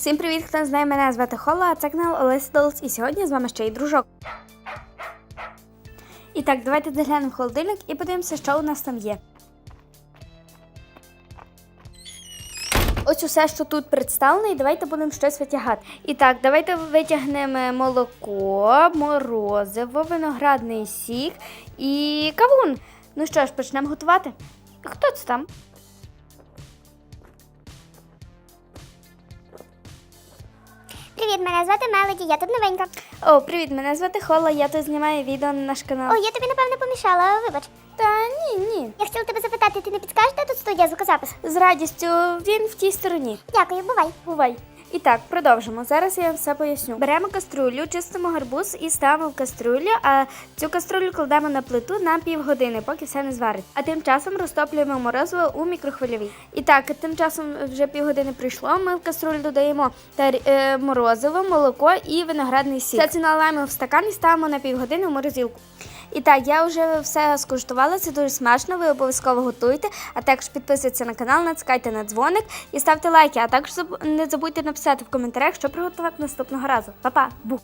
Всім привіт, хто не знає, мене звати Холла, а це канал Олеся Долс, і сьогодні з вами ще й дружок. І так, давайте заглянемо в холодильник і подивимося, що у нас там є. Ось усе, що тут представлено, і давайте будемо щось витягати. І так, давайте витягнемо молоко, морозиво, виноградний сік і кавун. Ну що ж, почнемо готувати. Хто це там? Привіт, мене звати Мелоді, я тут новенька. О, привіт, мене звати Холла, я тут знімаю відео на наш канал. О, я тобі напевно помішала, вибач. Та ні, ні. Я хотіла тебе запитати, ти не підскажеш, де тут студія звукозапис? З радістю він в тій стороні. Дякую, бувай. Бувай. І так, продовжимо. Зараз я все поясню. Беремо каструлю, чистимо гарбуз і ставимо в каструлю, а цю каструлю кладемо на плиту на півгодини, поки все не зварить. А тим часом розтоплюємо морозиво у мікрохвильовій. І так, тим часом вже півгодини пройшло. Ми в каструлю додаємо тар- е, морозиво, молоко і виноградний сік. Все це наливаємо в стакан і ставимо на півгодини в морозилку. І так, я вже все скуштувала, це дуже смачно, ви обов'язково готуйте. А також підписуйтесь на канал, натискайте на дзвоник і ставте лайки. А також не забудьте написати в коментарях, що приготувати наступного разу. Па-па! Бух!